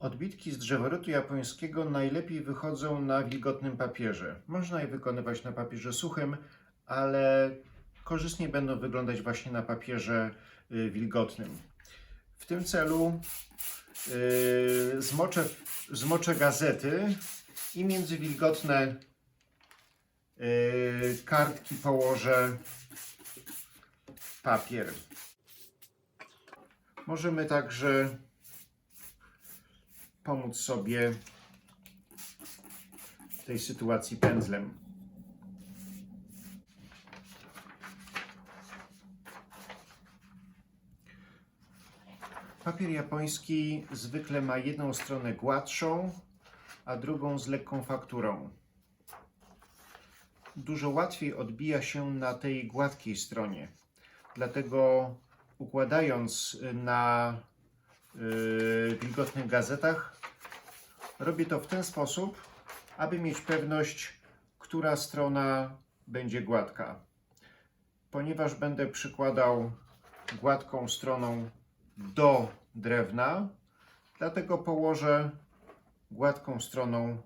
Odbitki z drzeworytu japońskiego najlepiej wychodzą na wilgotnym papierze. Można je wykonywać na papierze suchym, ale korzystnie będą wyglądać właśnie na papierze y, wilgotnym. W tym celu y, zmoczę, zmoczę gazety i między wilgotne y, kartki położę papier. Możemy także pomóc sobie w tej sytuacji pędzlem. Papier japoński zwykle ma jedną stronę gładszą, a drugą z lekką fakturą. Dużo łatwiej odbija się na tej gładkiej stronie. Dlatego układając na wilgotnych gazetach, robię to w ten sposób, aby mieć pewność, która strona będzie gładka. Ponieważ będę przykładał gładką stroną do drewna, dlatego położę gładką stroną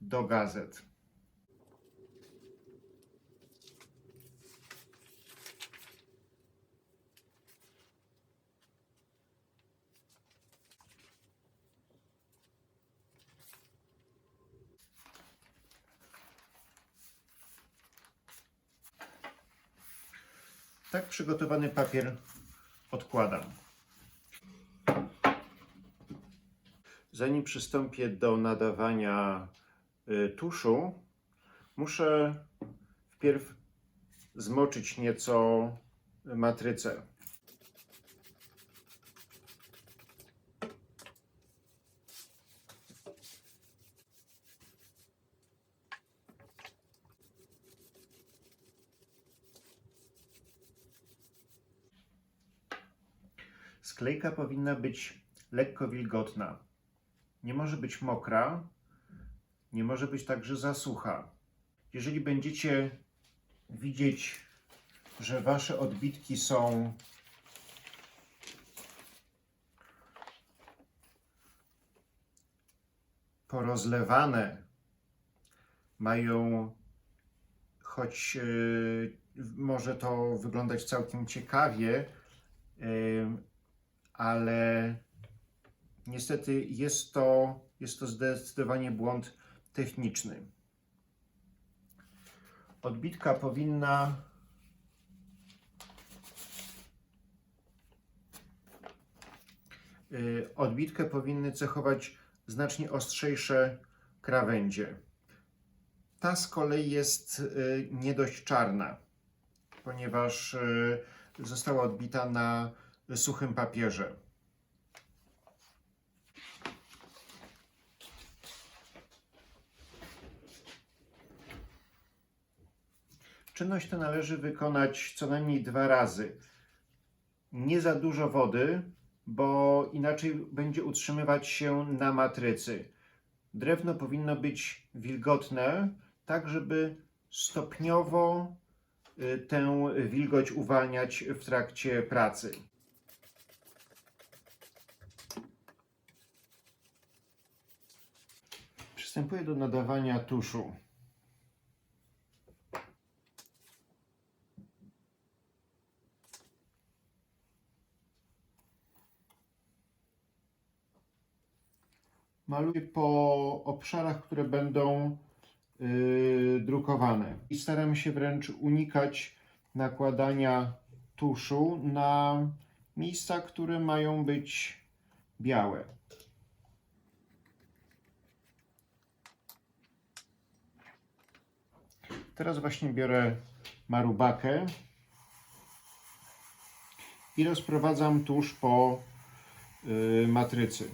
do gazet. Tak przygotowany papier odkładam. Zanim przystąpię do nadawania y, tuszu, muszę wpierw zmoczyć nieco matrycę. Sklejka powinna być lekko wilgotna. Nie może być mokra, nie może być także za sucha. Jeżeli będziecie widzieć, że wasze odbitki są porozlewane, mają choć yy, może to wyglądać całkiem ciekawie, yy, ale niestety jest to, jest to zdecydowanie błąd techniczny. Odbitka powinna y, odbitkę powinny cechować znacznie ostrzejsze krawędzie. Ta z kolei jest y, nie dość czarna, ponieważ y, została odbita na suchym papierze. Czynność tę należy wykonać co najmniej dwa razy. Nie za dużo wody, bo inaczej będzie utrzymywać się na matrycy. Drewno powinno być wilgotne, tak żeby stopniowo y, tę wilgoć uwalniać w trakcie pracy. Przystępuję do nadawania tuszu. Maluję po obszarach, które będą yy, drukowane. I staram się wręcz unikać nakładania tuszu na miejsca, które mają być białe. Teraz właśnie biorę marubakę i rozprowadzam tusz po yy, matrycy.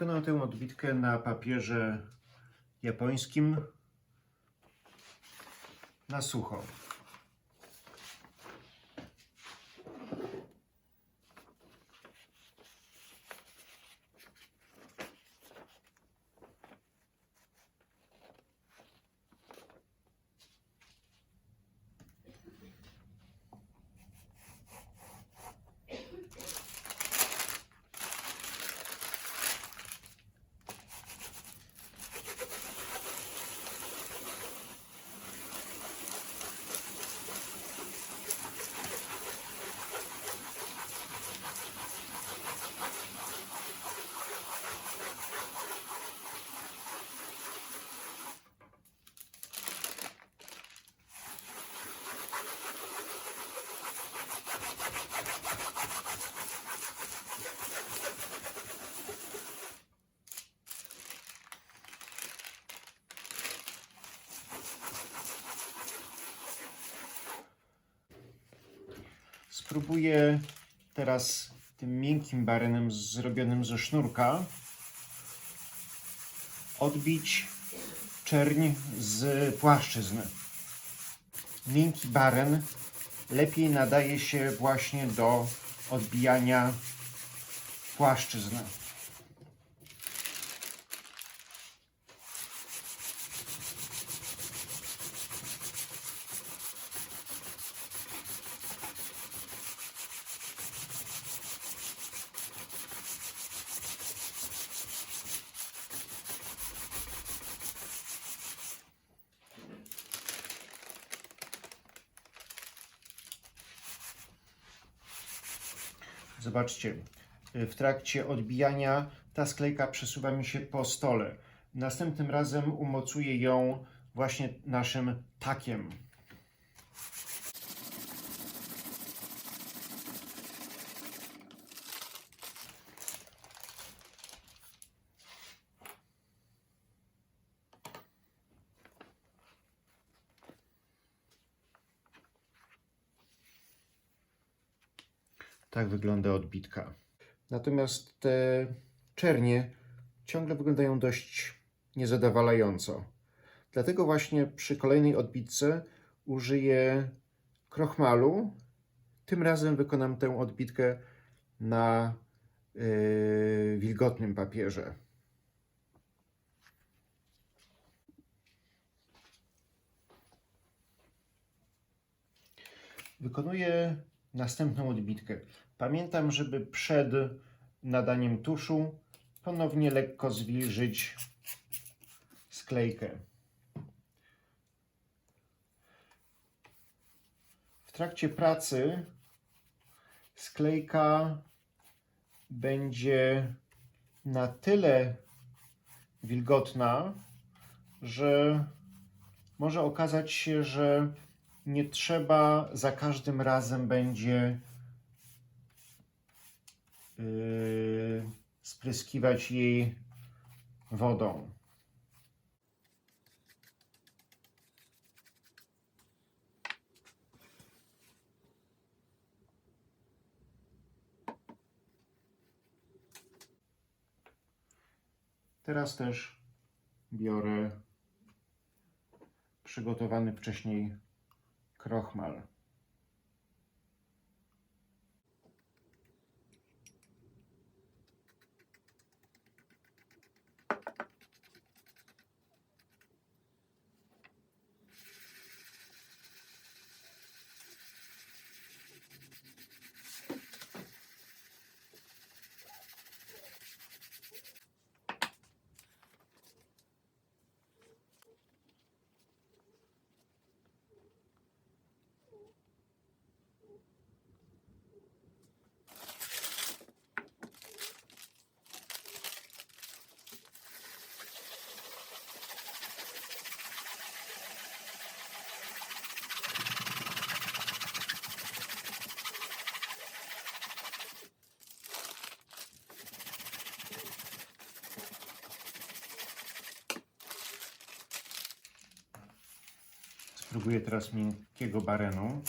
Wykonam tę odbitkę na papierze japońskim na sucho. Spróbuję teraz tym miękkim barenem zrobionym ze sznurka odbić czerń z płaszczyzn. Miękki baren lepiej nadaje się właśnie do odbijania płaszczyzn. Zobaczcie, w trakcie odbijania ta sklejka przesuwa mi się po stole. Następnym razem umocuję ją właśnie naszym takiem. Tak wygląda odbitka. Natomiast te czernie ciągle wyglądają dość niezadowalająco. Dlatego właśnie przy kolejnej odbitce użyję krochmalu. Tym razem wykonam tę odbitkę na yy, wilgotnym papierze. Wykonuję następną odbitkę. Pamiętam, żeby przed nadaniem tuszu ponownie lekko zwilżyć sklejkę. W trakcie pracy sklejka będzie na tyle wilgotna, że może okazać się, że nie trzeba za każdym razem będzie spryskiwać jej wodą. Teraz też biorę przygotowany wcześniej krochmal. Spróbuję teraz miękkiego barenu.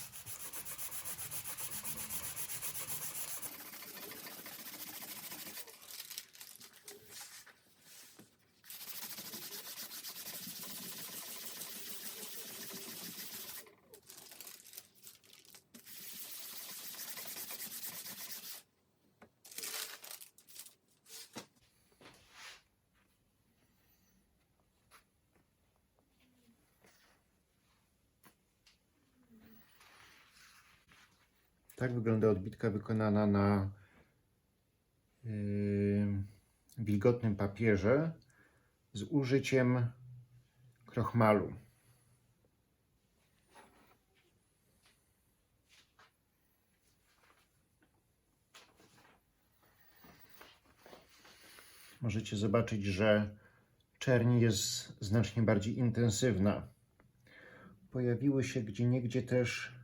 Tak wygląda odbitka wykonana na yy, wilgotnym papierze z użyciem krochmalu. Możecie zobaczyć, że czerń jest znacznie bardziej intensywna. Pojawiły się gdzieniegdzie też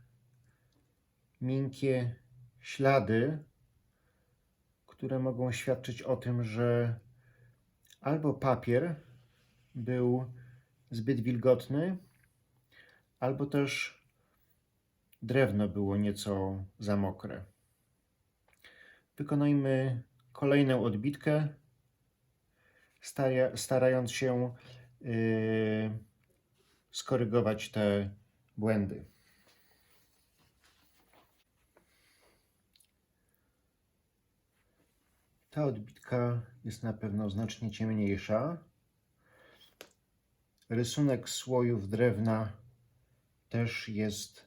miękkie ślady, które mogą świadczyć o tym, że albo papier był zbyt wilgotny, albo też drewno było nieco za mokre. Wykonajmy kolejną odbitkę, starając się yy, skorygować te błędy. Ta odbitka jest na pewno znacznie ciemniejsza. Rysunek słojów drewna też jest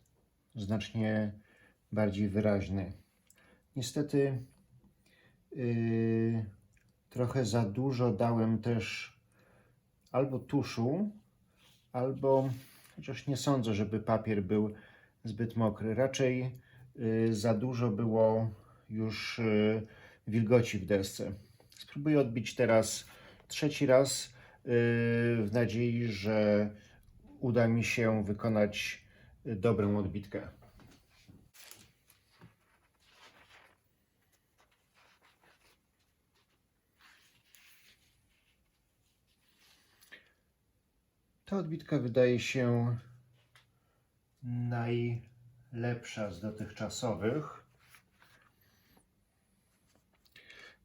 znacznie bardziej wyraźny. Niestety yy, trochę za dużo dałem też albo tuszu, albo chociaż nie sądzę, żeby papier był zbyt mokry. Raczej yy, za dużo było już yy, wilgoci w desce. Spróbuję odbić teraz trzeci raz yy, w nadziei, że uda mi się wykonać dobrą odbitkę. Ta odbitka wydaje się najlepsza z dotychczasowych.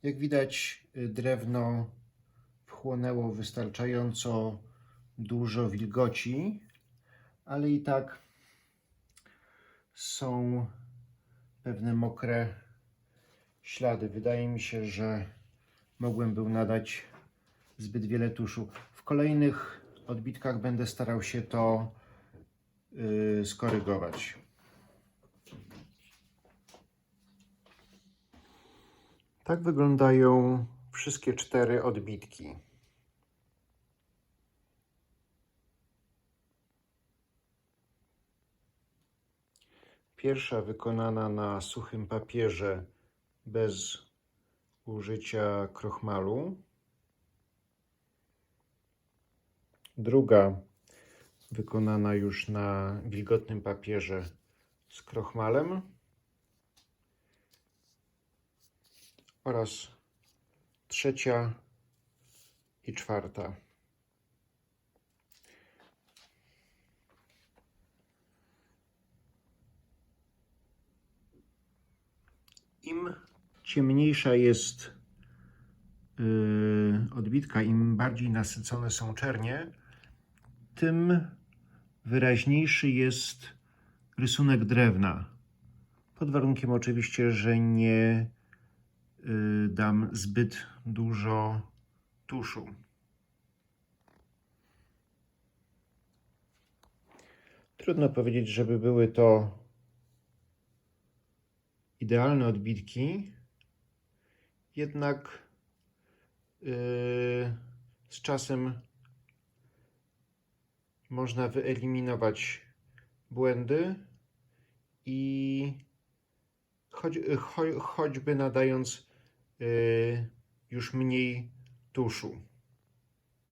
Jak widać, y, drewno wchłonęło wystarczająco dużo wilgoci, ale i tak są pewne mokre ślady. Wydaje mi się, że mogłem był nadać zbyt wiele tuszu. W kolejnych odbitkach będę starał się to yy, skorygować. Tak wyglądają wszystkie cztery odbitki. Pierwsza wykonana na suchym papierze bez użycia krochmalu. Druga wykonana już na wilgotnym papierze z krochmalem. Oraz trzecia i czwarta. Im ciemniejsza jest yy, odbitka, im bardziej nasycone są czernie, tym wyraźniejszy jest rysunek drewna. Pod warunkiem oczywiście, że nie y, dam zbyt dużo tuszu. Trudno powiedzieć, żeby były to idealne odbitki, jednak yy, z czasem można wyeliminować błędy i choć, cho, choćby nadając y, już mniej tuszu.